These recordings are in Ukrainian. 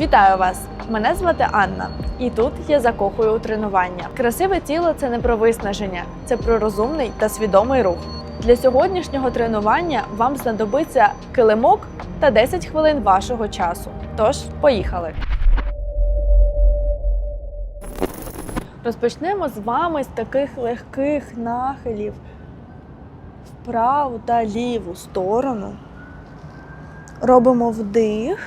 Вітаю вас! Мене звати Анна, і тут я закохую у тренування. Красиве тіло це не про виснаження, це про розумний та свідомий рух. Для сьогоднішнього тренування вам знадобиться килимок та 10 хвилин вашого часу. Тож, поїхали! Розпочнемо з вами з таких легких нахилів в праву та ліву сторону. Робимо вдих,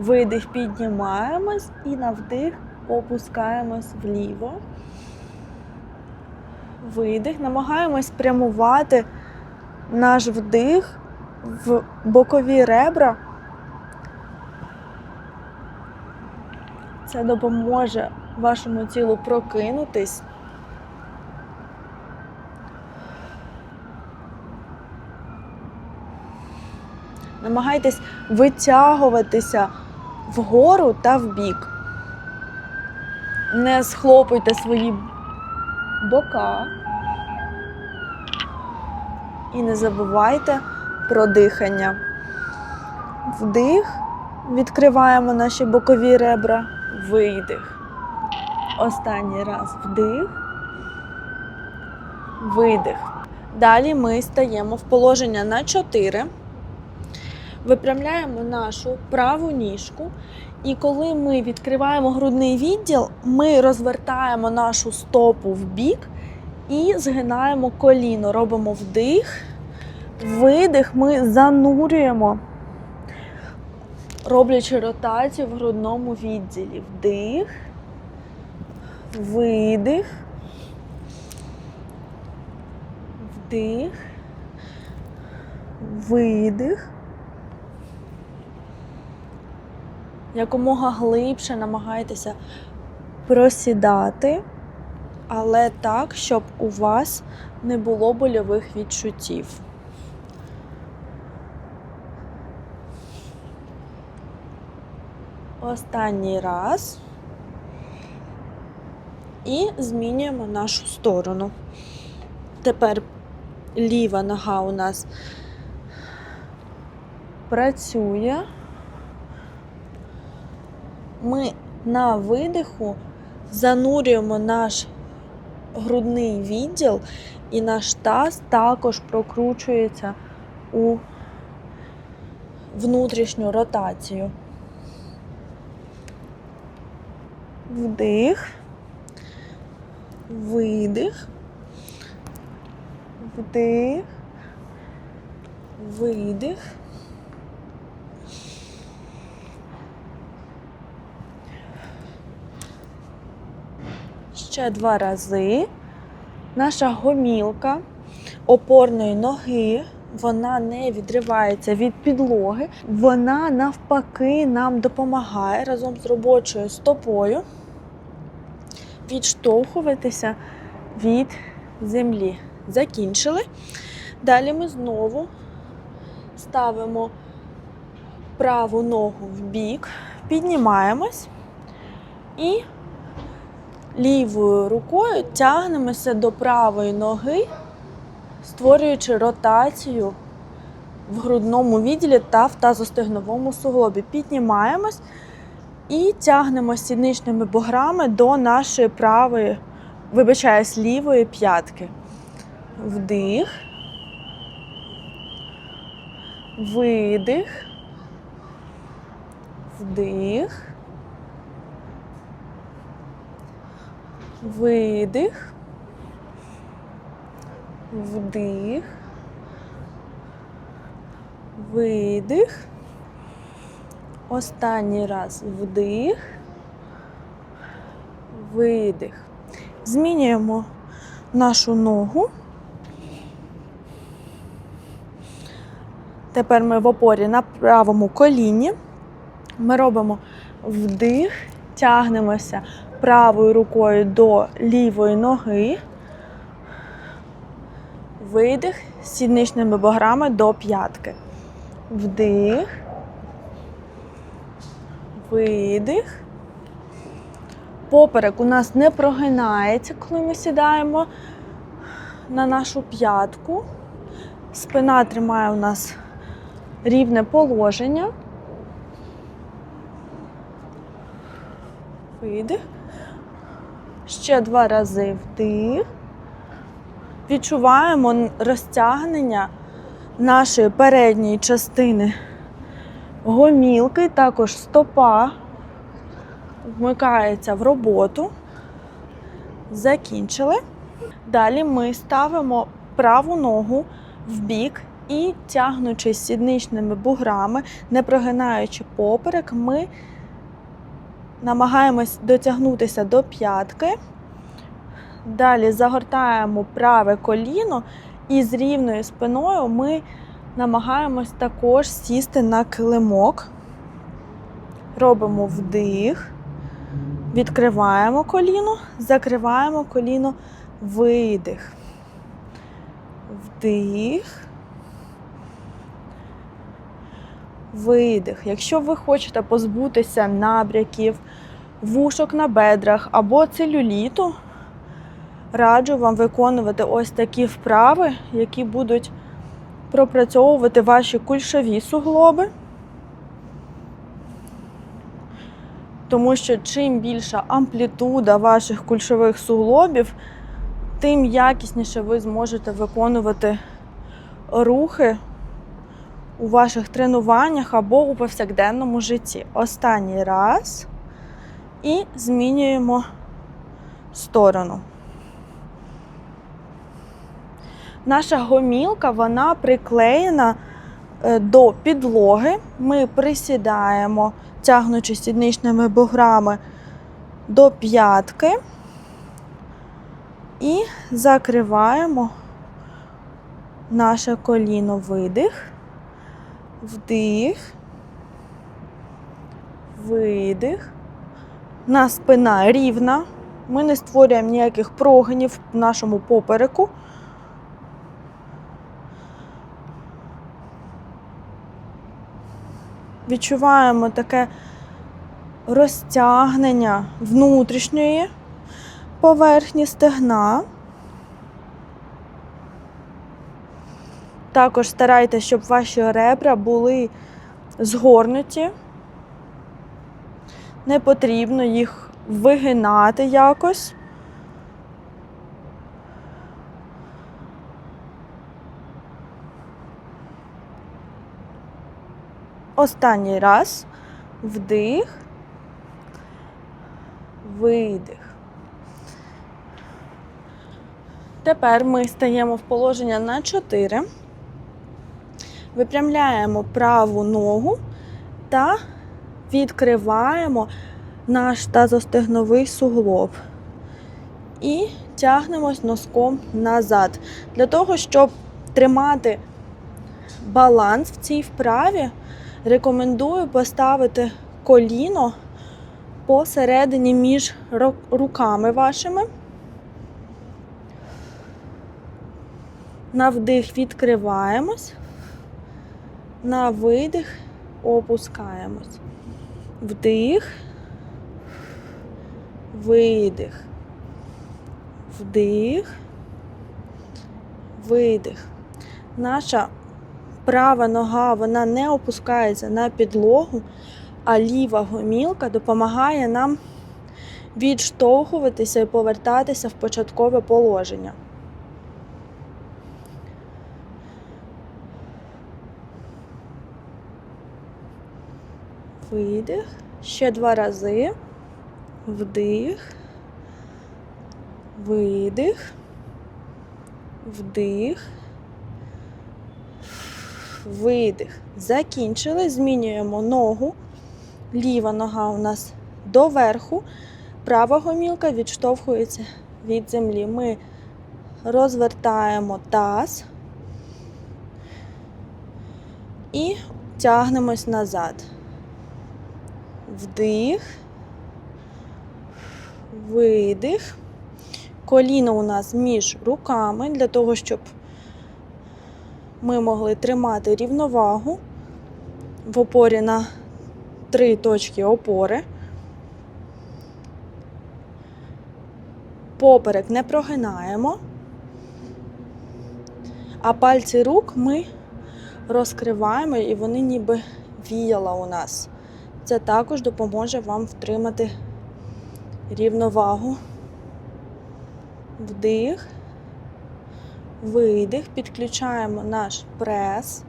видих, піднімаємось і на вдих опускаємось вліво. Видих, намагаємось спрямувати наш вдих в бокові ребра. Це допоможе вашому тілу прокинутись. Намагайтесь витягуватися вгору та вбік. Не схлопуйте свої бока. І не забувайте про дихання. Вдих, відкриваємо наші бокові ребра, видих. Останній раз вдих, видих. Далі ми стаємо в положення на 4. Випрямляємо нашу праву ніжку. І коли ми відкриваємо грудний відділ, ми розвертаємо нашу стопу в бік і згинаємо коліно. Робимо вдих, видих, ми занурюємо, роблячи ротацію в грудному відділі. Вдих, видих, вдих, видих. Якомога глибше намагайтеся просідати, але так, щоб у вас не було больових відчуттів. Останній раз. І змінюємо нашу сторону. Тепер ліва нога у нас працює. Ми на видиху занурюємо наш грудний відділ, і наш таз також прокручується у внутрішню ротацію. Вдих, видих, вдих, видих. Ще два рази. Наша гомілка опорної ноги, вона не відривається від підлоги, вона навпаки нам допомагає разом з робочою стопою відштовхуватися від землі. Закінчили. Далі ми знову ставимо праву ногу в бік, піднімаємось і лівою рукою тягнемося до правої ноги, створюючи ротацію в грудному відділі та в тазостегновому суглобі. Піднімаємось і тягнемо сідничними буграми до нашої правої, вибачаюсь, лівої п'ятки. Вдих. Видих. Вдих. Видих. Вдих. Видих. Останній раз вдих. Видих. Змінюємо нашу ногу. Тепер ми в опорі на правому коліні. Ми робимо вдих, тягнемося правою рукою до лівої ноги. Видих з сідничними буграми до п'ятки. Вдих. Видих. Поперек у нас не прогинається, коли ми сідаємо на нашу п'ятку. Спина тримає у нас рівне положення. видих. Ще два рази вдих. Відчуваємо розтягнення нашої передньої частини гомілки, також стопа вмикається в роботу. Закінчили. Далі ми ставимо праву ногу в бік і, тягнучись сідничними буграми, не прогинаючи поперек, ми намагаємось дотягнутися до п'ятки. Далі загортаємо праве коліно і з рівною спиною ми намагаємось також сісти на килимок. Робимо вдих, відкриваємо коліно, закриваємо коліно, видих. Вдих. Видих. Якщо ви хочете позбутися набряків, вушок на бедрах або целюліту, раджу вам виконувати ось такі вправи, які будуть пропрацьовувати ваші кульшові суглоби. Тому що чим більша амплітуда ваших кульшових суглобів, тим якісніше ви зможете виконувати рухи у ваших тренуваннях або у повсякденному житті. Останній раз і змінюємо сторону. Наша гомілка вона приклеєна е, до підлоги. Ми присідаємо, тягнучи сідничними буграми до п'ятки і закриваємо наше коліно видих, вдих, видих. На спина рівна. Ми не створюємо ніяких прогинів в нашому попереку. Відчуваємо таке розтягнення внутрішньої поверхні стегна. Також старайтеся, щоб ваші ребра були згорнуті. Не потрібно їх вигинати якось. Останній раз. Вдих. Видих. Тепер ми стаємо в положення на 4. Випрямляємо праву ногу та відкриваємо наш тазостегновий суглоб. І тягнемось носком назад. Для того, щоб тримати баланс в цій вправі, рекомендую поставити коліно посередині між руками вашими. На вдих відкриваємось, на видих опускаємось. Вдих, видих, вдих, видих. Наша права нога вона не опускається на підлогу, а ліва гомілка допомагає нам відштовхуватися і повертатися в початкове положення. Видих. Ще два рази. Вдих. Видих. Вдих. Видих. Закінчили. Змінюємо ногу. Ліва нога у нас доверху. Права гомілка відштовхується від землі. Ми розвертаємо таз і тягнемось назад. Вдих, видих. Коліно у нас між руками для того, щоб ми могли тримати рівновагу в опорі на три точки опори. Поперек не прогинаємо, а пальці рук ми розкриваємо і вони ніби віяла у нас. Це також допоможе вам втримати рівновагу. Вдих. Видих. Підключаємо наш прес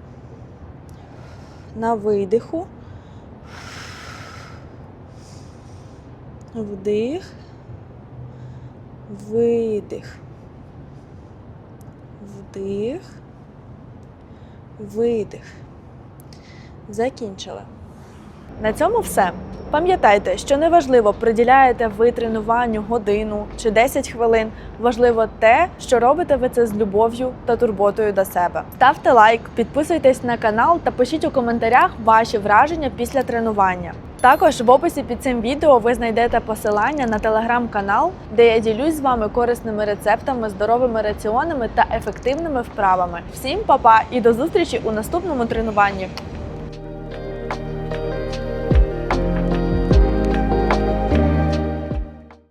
на видиху. Вдих. Видих. Вдих. Видих. Закінчили. На цьому все. Пам'ятайте, що неважливо, приділяєте ви тренуванню годину чи 10 хвилин. Важливо те, що робите ви це з любов'ю та турботою до себе. Ставте лайк, підписуйтесь на канал та пишіть у коментарях ваші враження після тренування. Також в описі під цим відео ви знайдете посилання на телеграм-канал, де я ділюсь з вами корисними рецептами, здоровими раціонами та ефективними вправами. Всім па-па і до зустрічі у наступному тренуванні!